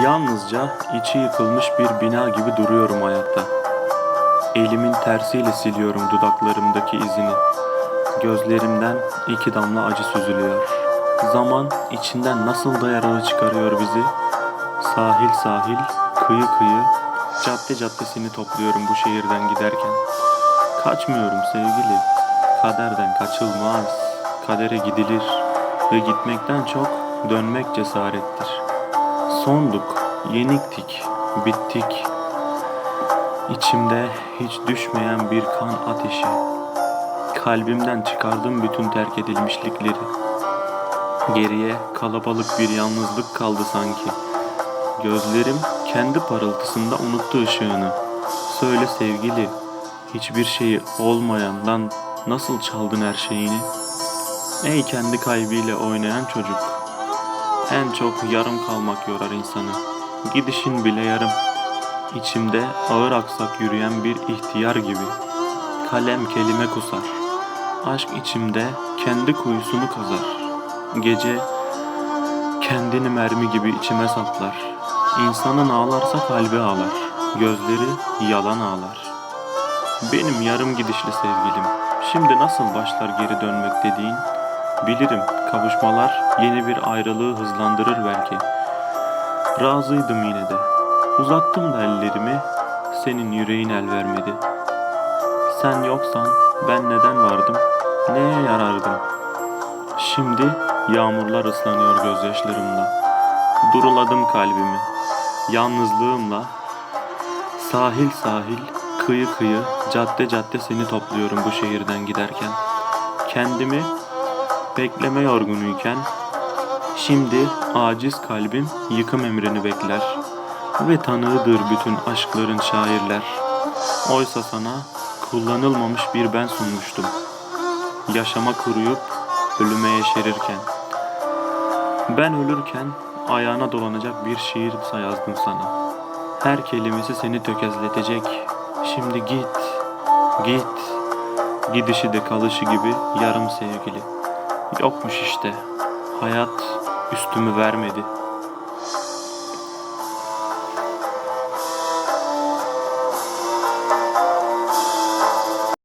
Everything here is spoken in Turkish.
Yalnızca içi yıkılmış bir bina gibi duruyorum ayakta. Elimin tersiyle siliyorum dudaklarımdaki izini. Gözlerimden iki damla acı süzülüyor. Zaman içinden nasıl da yaralı çıkarıyor bizi. Sahil sahil, kıyı kıyı, cadde caddesini topluyorum bu şehirden giderken. Kaçmıyorum sevgili, kaderden kaçılmaz. Kadere gidilir ve gitmekten çok dönmek cesarettir. Sonduk, yeniktik, bittik. İçimde hiç düşmeyen bir kan ateşi. Kalbimden çıkardım bütün terk edilmişlikleri. Geriye kalabalık bir yalnızlık kaldı sanki. Gözlerim kendi parıltısında unuttu ışığını. Söyle sevgili, hiçbir şeyi olmayandan nasıl çaldın her şeyini? Ey kendi kaybıyla oynayan çocuk. En çok yarım kalmak yorar insanı. Gidişin bile yarım. İçimde ağır aksak yürüyen bir ihtiyar gibi. Kalem kelime kusar. Aşk içimde kendi kuyusunu kazar. Gece kendini mermi gibi içime saplar. İnsanın ağlarsa kalbi ağlar. Gözleri yalan ağlar. Benim yarım gidişli sevgilim. Şimdi nasıl başlar geri dönmek dediğin? Bilirim kavuşmalar yeni bir ayrılığı hızlandırır belki. Razıydım yine de. Uzattım da ellerimi, senin yüreğin el vermedi. Sen yoksan ben neden vardım, neye yarardım? Şimdi yağmurlar ıslanıyor gözyaşlarımla. Duruladım kalbimi, yalnızlığımla. Sahil sahil, kıyı kıyı, cadde cadde seni topluyorum bu şehirden giderken. Kendimi bekleme yorgunuyken şimdi aciz kalbim yıkım emrini bekler ve tanığıdır bütün aşkların şairler. Oysa sana kullanılmamış bir ben sunmuştum. Yaşama kuruyup ölüme yeşerirken. Ben ölürken ayağına dolanacak bir şiir yazdım sana. Her kelimesi seni tökezletecek. Şimdi git, git. Gidişi de kalışı gibi yarım sevgili. Yokmuş işte. Hayat üstümü vermedi.